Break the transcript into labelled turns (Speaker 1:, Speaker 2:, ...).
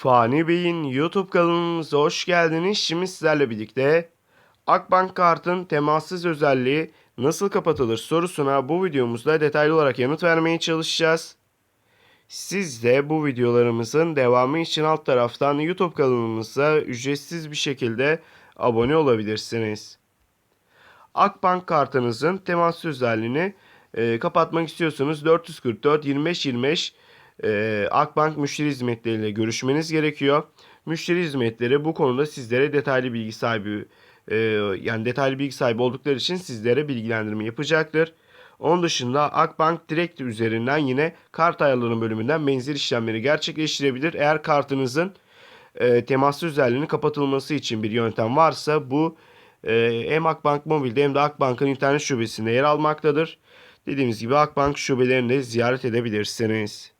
Speaker 1: Fani Bey'in YouTube kanalımıza hoş geldiniz. Şimdi sizlerle birlikte Akbank kartın temassız özelliği nasıl kapatılır sorusuna bu videomuzda detaylı olarak yanıt vermeye çalışacağız. Siz de bu videolarımızın devamı için alt taraftan YouTube kanalımıza ücretsiz bir şekilde abone olabilirsiniz. Akbank kartınızın temas özelliğini e, kapatmak istiyorsanız 444 25 25 e, Akbank müşteri hizmetleriyle görüşmeniz gerekiyor. Müşteri hizmetleri bu konuda sizlere detaylı bilgi sahibi e, yani detaylı bilgi sahibi oldukları için sizlere bilgilendirme yapacaktır. Onun dışında Akbank direkt üzerinden yine kart ayarlarının bölümünden benzer işlemleri gerçekleştirebilir. Eğer kartınızın e, temaslı özelliğinin kapatılması için bir yöntem varsa bu e, hem Akbank Mobil'de hem de Akbank'ın internet şubesinde yer almaktadır. Dediğimiz gibi Akbank şubelerini de ziyaret edebilirsiniz.